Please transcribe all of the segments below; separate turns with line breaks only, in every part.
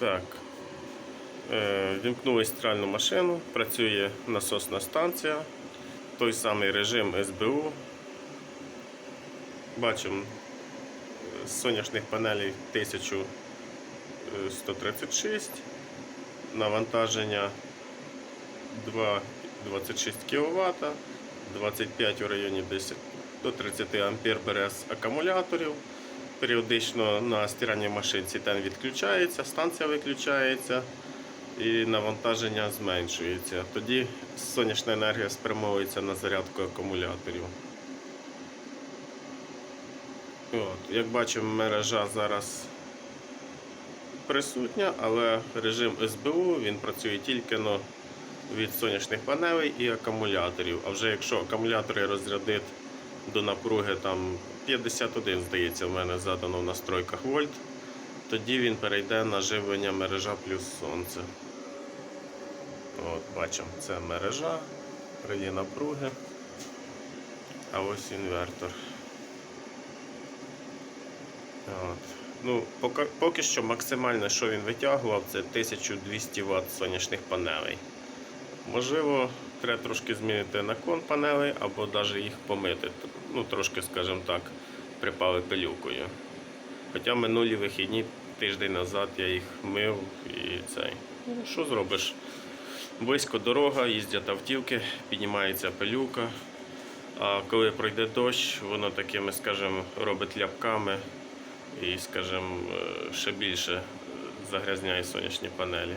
Так. Е, Вімкнули стиральну машину, працює насосна станція, той самий режим СБУ. Бачимо е, з сонячних панелей 1136, навантаження 2,26 кВт, 25 у районі 10 до 30 ампер бере з акумуляторів. Періодично на стиральній машинці тен відключається, станція виключається і навантаження зменшується. Тоді сонячна енергія спрямовується на зарядку акумуляторів. От, як бачимо, мережа зараз присутня, але режим СБУ він працює тільки но від сонячних панелей і акумуляторів. А вже якщо акумулятори розрядить до напруги там 51, здається, в мене задано в настройках вольт, тоді він перейде на живлення мережа плюс сонце. От, бачимо, це мережа, є напруги. А ось інвертор. От. Ну, поки, поки що максимально, що він витягував, це 1200 Вт сонячних панелей. Можливо, треба трошки змінити наклон панелей або навіть їх помити. Ну, трошки, скажімо так, припали пилюкою. Хоча минулі вихідні, тиждень назад я їх мив і цей. Ну, що зробиш? Близько дорога, їздять автівки, піднімається пилюка. А коли пройде дощ, воно такими, скажімо, робить ляпками і, скажімо, е, ще більше загрязняє сонячні панелі.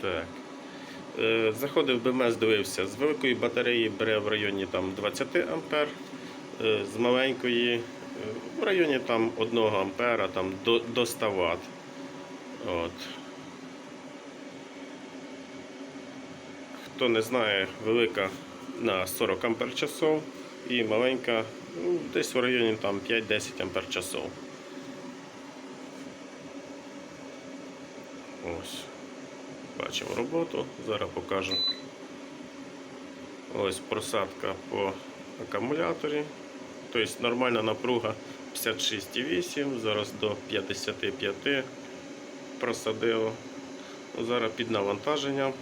Так. Е, Заходив БМС, дивився, з великої батареї бере в районі там, 20 А, е, з маленької е, в районі там, 1 А там, до, до 100 Вт. От. Хто не знає, велика на 40 ампер часов і маленька ну, десь в районі там 5-10 ампер часов. Ось. Бачимо роботу, зараз покажу. Ось просадка по акумуляторі. Тобто нормальна напруга 56,8, зараз до 55 просадило. Зараз під навантаженням